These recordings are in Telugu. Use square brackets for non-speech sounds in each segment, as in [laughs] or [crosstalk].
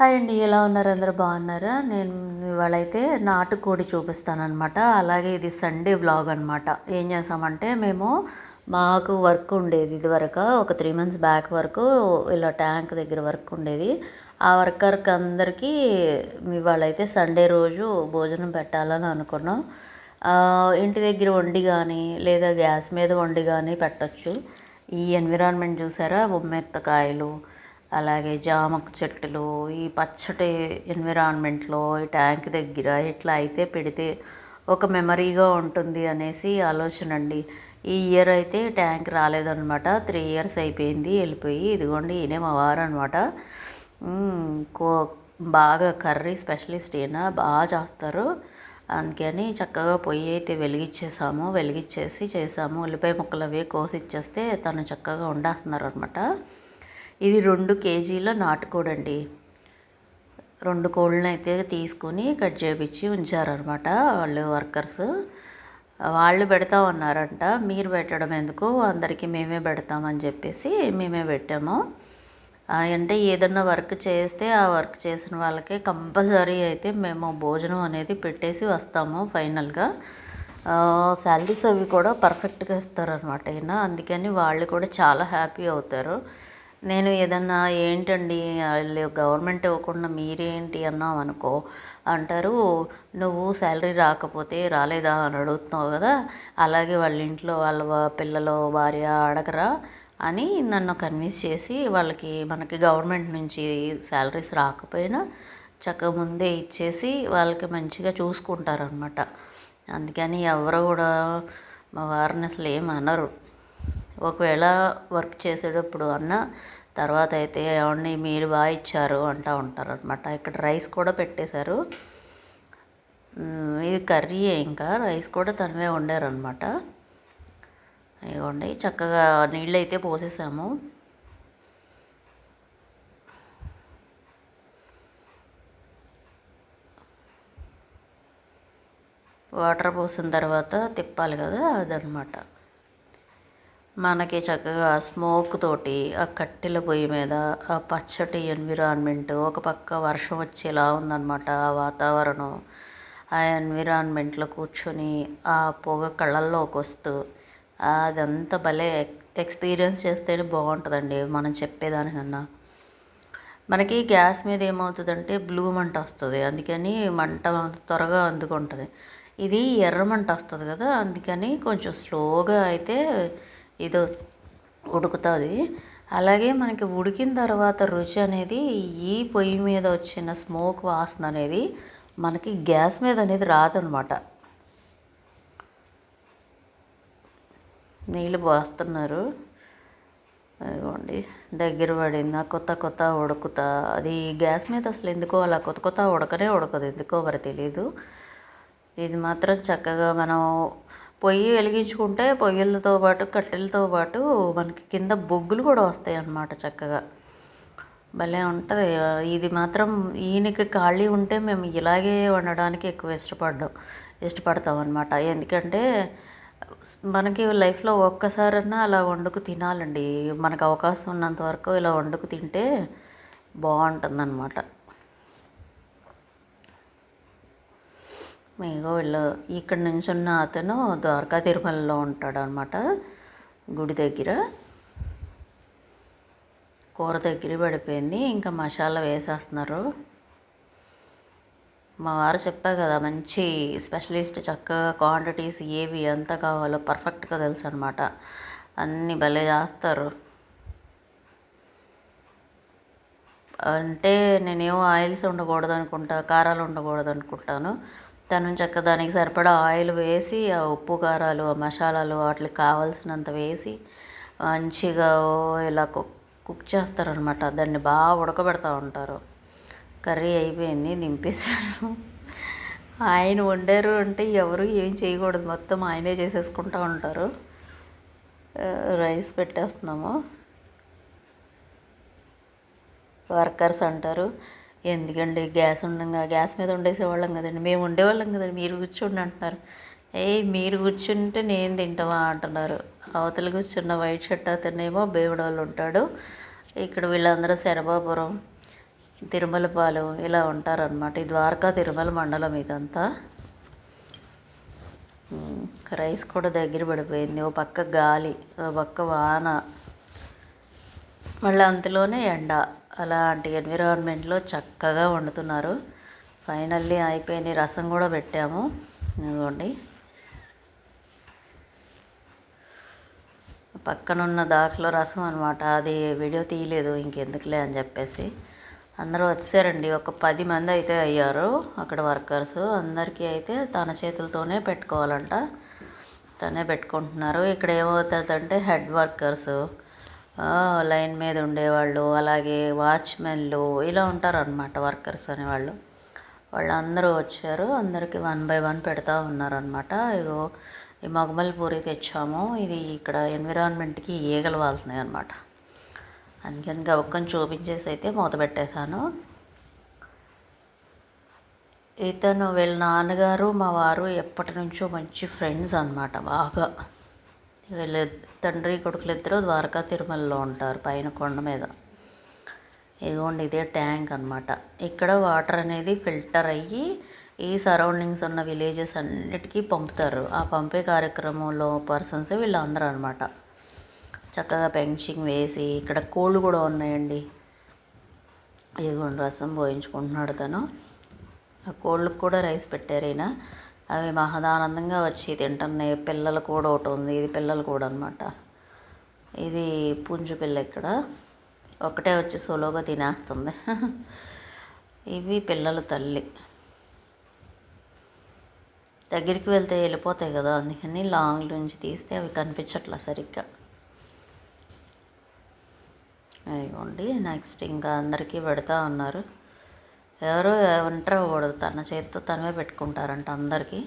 హాయ్ అండి ఎలా ఉన్నారు? అందరూ బాగున్నారా? నేను ఇవాళ అయితే నాటుకోడి చూపిస్తానమాట అలాగే ఇది సండే వ్లాగ్ అనమాట ఏం చేసామంటే మేము మాకు వర్క్ ఉండేది ఇది వరకు ఒక త్రీ మంత్స్ బ్యాక్ వరకు ఇలా ట్యాంక్ దగ్గర వర్క్ ఉండేది. ఆ వర్కర్కి అందరికీ ఇవాళైతే అయితే సండే రోజు భోజనం పెట్టాలని అనుకున్నాం. ఇంటి దగ్గర వండి కానీ లేదా గ్యాస్ మీద వండి కానీ పెట్టచ్చు. ఈ ఎన్విరాన్మెంట్ చూసారా? బొమ్మెత్తకాయలు అలాగే జామ చెట్లు ఈ పచ్చటి ఎన్విరాన్మెంట్లో ఈ ట్యాంక్ దగ్గర ఇట్లా అయితే పెడితే ఒక మెమరీగా ఉంటుంది అనేసి ఆలోచన అండి. ఈ ఇయర్ అయితే ట్యాంక్ రాలేదనమాట త్రీ ఇయర్స్ అయిపోయింది వెళ్ళిపోయి ఇదిగోండి ఈయనే మా వారు అనమాట కో బాగా కర్రీ స్పెషలిస్ట్ ఈయన బాగా చేస్తారు. అందుకని చక్కగా పొయ్యి అయితే వెలిగించేసాము వెలిగించేసి చేసాము. ఉల్లిపాయ ముక్కలు అవి కోసి ఇచ్చేస్తే తను చక్కగా వండేస్తున్నారు అనమాట ఇది రెండు కేజీల నాటుకోడండి. రెండు కోళ్ళని అయితే తీసుకుని కట్ చేపించి ఉంచారనమాట వాళ్ళు వర్కర్స్. వాళ్ళు పెడతా ఉన్నారంట మీరు పెట్టడం ఎందుకు? అందరికీ మేమే పెడతామని చెప్పేసి మేమే పెట్టాము. అంటే ఏదన్నా వర్క్ చేస్తే ఆ వర్క్ చేసిన వాళ్ళకి కంపల్సరీ అయితే మేము భోజనం అనేది పెట్టేసి వస్తాము ఫైనల్గా. శాలరీస్ అవి కూడా పర్ఫెక్ట్గా ఇస్తారనమాట అయినా అందుకని వాళ్ళు కూడా చాలా హ్యాపీ అవుతారు. నేను ఏదన్నా ఏంటండి వాళ్ళు గవర్నమెంట్ ఇవ్వకుండా మీరేంటి అన్నాం అనుకో అంటారు నువ్వు శాలరీ రాకపోతే రాలేదా? అని అడుగుతున్నావు కదా అలాగే వాళ్ళ ఇంట్లో వాళ్ళ పిల్లలు భార్య అడగరా అని నన్ను కన్విన్స్ చేసి వాళ్ళకి మనకి గవర్నమెంట్ నుంచి శాలరీస్ రాకపోయినా చక్కగా ముందే ఇచ్చేసి వాళ్ళకి మంచిగా చూసుకుంటారనమాట అందుకని ఎవరు కూడా మా వారిని అసలు ఏమనరు ఒకవేళ వర్క్ చేసేటప్పుడు అన్న తర్వాత అయితే ఏమండి మీరు బాగా ఇచ్చారు అంటూ ఉంటారు అనమాట ఇక్కడ రైస్ కూడా పెట్టేశారు. ఇది కర్రీ ఇంకా? రైస్ కూడా తనవే వండారనమాట ఇదిగోండి చక్కగా నీళ్ళు అయితే పోసేసాము. వాటర్ పోసిన తర్వాత తిప్పాలి కదా అదనమాట మనకి చక్కగా స్మోక్ తోటి ఆ కట్టెల పొయ్యి మీద ఆ పచ్చటి ఎన్విరాన్మెంట్ ఒక పక్క వర్షం వచ్చేలా ఉందన్నమాట ఆ వాతావరణం. ఆ ఎన్విరాన్మెంట్లో కూర్చొని ఆ పొగ కళ్ళల్లోకి వస్తూ అదంతా భలే ఎక్స్పీరియన్స్ చేస్తేనే బాగుంటుందండి మనం చెప్పేదానికన్నా. మనకి గ్యాస్ మీద ఏమవుతుందంటే బ్లూ మంట వస్తుంది అందుకని మంట త్వరగా అందుకుంటుంది. ఇది ఎర్ర మంట వస్తుంది కదా అందుకని కొంచెం స్లోగా అయితే ఇది ఉడుకుతుంది. అలాగే మనకి ఉడికిన తర్వాత రుచి అనేది ఈ పొయ్యి మీద వచ్చిన స్మోక్ వాసన అనేది మనకి గ్యాస్ మీద అనేది రాదనమాట. నీళ్ళు పోస్తున్నారు. అదిగోండి దగ్గర పడింది ఆ కొత్త కొత్త ఉడుకుతా. అది గ్యాస్ మీద అసలు ఎందుకో అలా కొత్త కొత్త ఉడకనే ఉడకదు. ఎందుకో మరి తెలీదు. ఇది మాత్రం చక్కగా మనం పొయ్యి వెలిగించుకుంటే పొయ్యిలతో పాటు కట్టెలతో పాటు మనకి కింద బొగ్గులు కూడా వస్తాయి అన్నమాట చక్కగా. భలే ఉంటుంది. ఇది మాత్రం ఈయనకి ఖాళీ ఉంటే మేము ఇలాగే వండడానికి ఎక్కువ ఇష్టపడ్డాం ఇష్టపడతాం అనమాట ఎందుకంటే మనకి లైఫ్లో ఒక్కసారన్నా అలా వండుకు తినాలండి. మనకు అవకాశం ఉన్నంత వరకు ఇలా వండుకు తింటే బాగుంటుందన్నమాట. మీగో వీళ్ళు ఇక్కడ నుంచి ఉన్న అతను ద్వారకా తిరుమలలో ఉంటాడు అనమాట గుడి దగ్గర. కూర దగ్గర పడిపోయింది ఇంకా మసాలా వేసేస్తున్నారు. మా వారు చెప్పా కదా మంచి స్పెషలిస్ట్ చక్కగా క్వాంటిటీస్ ఏవి ఎంత కావాలో పర్ఫెక్ట్గా తెలుసు అనమాట అన్నీ భలే చేస్తారు. అంటే నేనేమో ఆయిల్స్ ఉండకూడదు అనుకుంటా కారాలు ఉండకూడదు అనుకుంటాను తను చక్క దానికి సరిపడా ఆయిల్ వేసి ఆ ఉప్పు కారాలు ఆ మసాలాలు వాటికి కావాల్సినంత వేసి మంచిగా ఇలా కుక్ కుక్ చేస్తారనమాట. దాన్ని బాగా ఉడకబెడతా ఉంటారు. కర్రీ అయిపోయింది నింపేశారు ఆయన వండారు అంటే ఎవరు ఏం చేయకూడదు. మొత్తం ఆయనే చేసేసుకుంటూ ఉంటారు. రైస్ పెట్టేస్తున్నాము. వర్కర్స్ అంటారు. ఎందుకండి? గ్యాస్ ఉండగా గ్యాస్ మీద ఉండేసేవాళ్ళం కదండి. మేము ఉండేవాళ్ళం కదండి. మీరు కూర్చోండి అంటున్నారు. ఏ మీరు కూర్చుంటే నేను తింటావా అంటున్నారు. అవతల కూర్చున్న వైట్ షర్ట్ అతనేమో వాళ్ళు ఉంటాడు. ఇక్కడ వీళ్ళందరూ శరభాపురం తిరుమలపాలెం ఇలా ఉంటారనమాట ఈ ద్వారకా తిరుమల మండలం ఇదంతా. రైస్ కూడా దగ్గర పడిపోయింది. ఓ పక్క గాలి ఓ పక్క వాన. మళ్ళీ అంతలోనే ఎండ. అలాంటి ఎన్విరాన్మెంట్లో చక్కగా వండుతున్నారు. ఫైనల్లీ అయిపోయిన రసం కూడా పెట్టాము. ఇదిగోండి. పక్కనున్న దాఖలో రసం అనమాట అది వీడియో తీయలేదు ఇంకెందుకులే అని చెప్పేసి. అందరూ వచ్చారండి. ఒక పది మంది అయితే అయ్యారు అక్కడ వర్కర్స్. అందరికీ అయితే తన చేతులతోనే పెట్టుకోవాలంట. తనే పెట్టుకుంటున్నారు. ఇక్కడ ఏమవుతుందంటే హెడ్ వర్కర్స్. లైన్ మీద ఉండేవాళ్ళు అలాగే వాచ్మెన్లు ఇలా ఉంటారనమాట వర్కర్స్ అనేవాళ్ళు. వాళ్ళందరూ వచ్చారు అందరికీ వన్ బై వన్ పెడతా ఉన్నారనమాట ఇగో ఈ మగమల్ పూరి తెచ్చాము ఇది ఇక్కడ ఎన్విరాన్మెంట్కి ఈగలు వాళ్తున్నాయి అనమాట అందుకని గవక్కని చూపించేసి అయితే మూత పెట్టేశాను. ఇతను వీళ్ళ నాన్నగారు మా వారు ఎప్పటి నుంచో మంచి ఫ్రెండ్స్ అనమాట బాగా. వీళ్ళ తండ్రి కొడుకులు ఇద్దరు ద్వారకా తిరుమలలో ఉంటారు పైన కొండ మీద. ఇదిగోండి ఇదే ట్యాంక్ అనమాట ఇక్కడ వాటర్ అనేది ఫిల్టర్ అయ్యి ఈ సరౌండింగ్స్ ఉన్న విలేజెస్ అన్నిటికీ పంపుతారు. ఆ పంపే కార్యక్రమంలో పర్సన్స్ వీళ్ళందరూ అనమాట చక్కగా పెన్షింగ్ వేసి ఇక్కడ కోళ్ళు కూడా ఉన్నాయండి. ఇదిగోండి రసం పోయించుకుంటున్నాడు తను. ఆ కోళ్ళకు కూడా రైస్ పెట్టారు ఈయన. అవి మహదానందంగా వచ్చి తింటున్నాయి పిల్లలు కూడా ఒకటి ఉంది. ఇది పిల్లలు కూడా అనమాట ఇది పుంజు పిల్ల ఇక్కడ. ఒకటే వచ్చి సోలోగా తినేస్తుంది. [laughs] ఇవి పిల్లల తల్లి. దగ్గరికి వెళ్తే వెళ్ళిపోతాయి కదా. అందుకని లాంగ్ నుంచి తీస్తే అవి కనిపించట్లా సరిగ్గా. ఇవ్వండి నెక్స్ట్ ఇంకా అందరికీ పెడతా ఉన్నారు. ఎవరు ఒంటరి అవ్వకూడదు తన చేతితో తనమే పెట్టుకుంటారంట అందరికీ.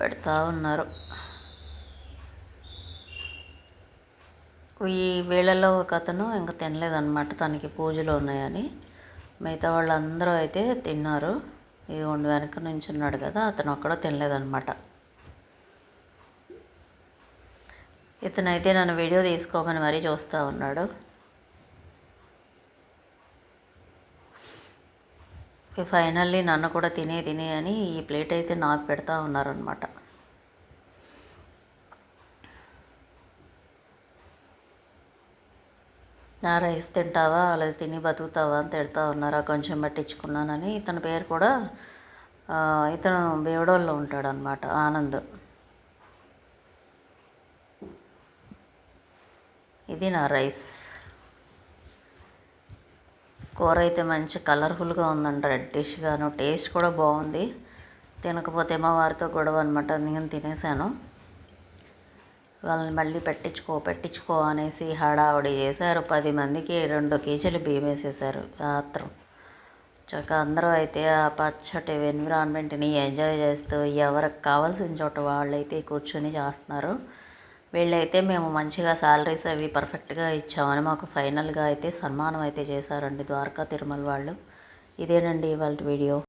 పెడతా ఉన్నారు. ఈ వేళల్లో ఒక అతను ఇంకా తినలేదన్నమాట. తనకి పూజలు ఉన్నాయని. మిగతా వాళ్ళందరూ అయితే తిన్నారు. ఇదిగోండి వెనక నుంచి ఉన్నాడు కదా అతను ఒక్కడో తినలేదన్నమాట. ఇతనైతే నన్ను వీడియో తీసుకోమని మరీ చూస్తూ ఉన్నాడు. ఫైనల్లీ నన్ను కూడా తినే తినే అని ఈ ప్లేట్ అయితే నాకు పెడతా ఉన్నారనమాట నా రైస్ తింటావా? అలా తిని బతుకుతావా అని తిడతా ఉన్నారా. కొంచెం పట్టించుకున్నానని ఇతని పేరు కూడా ఇతను బేవడోల్లో ఉంటాడనమాట ఆనంద్. ఇది నా రైస్. కూర అయితే మంచి కలర్ఫుల్గా ఉందండి రెడ్డిష్గాను. టేస్ట్ కూడా బాగుంది. తినకపోతే మా వారితో గొడవ అనమాట నేను తినేసాను. వాళ్ళని మళ్ళీ పెట్టించుకో పెట్టించుకో అనేసి హడావుడి చేశారు. పది మందికి రెండు కేజీలు బియ్యం వేసేసారు ఆత్రం చక్కగా అందరూ అయితే ఆ పచ్చటి ఎన్విరాన్మెంట్ని ఎంజాయ్ చేస్తూ ఎవరికి కావాల్సిన చోట వాళ్ళైతే కూర్చొని చేస్తున్నారు. వీళ్ళైతే మేము మంచిగా శాలరీస్ అవి పర్ఫెక్ట్గా ఇచ్చామని మాకు ఫైనల్గా అయితే సన్మానం అయితే చేశారండి ద్వారకా తిరుమల వాళ్ళు. ఇదేనండి ఇవాళ వీడియో.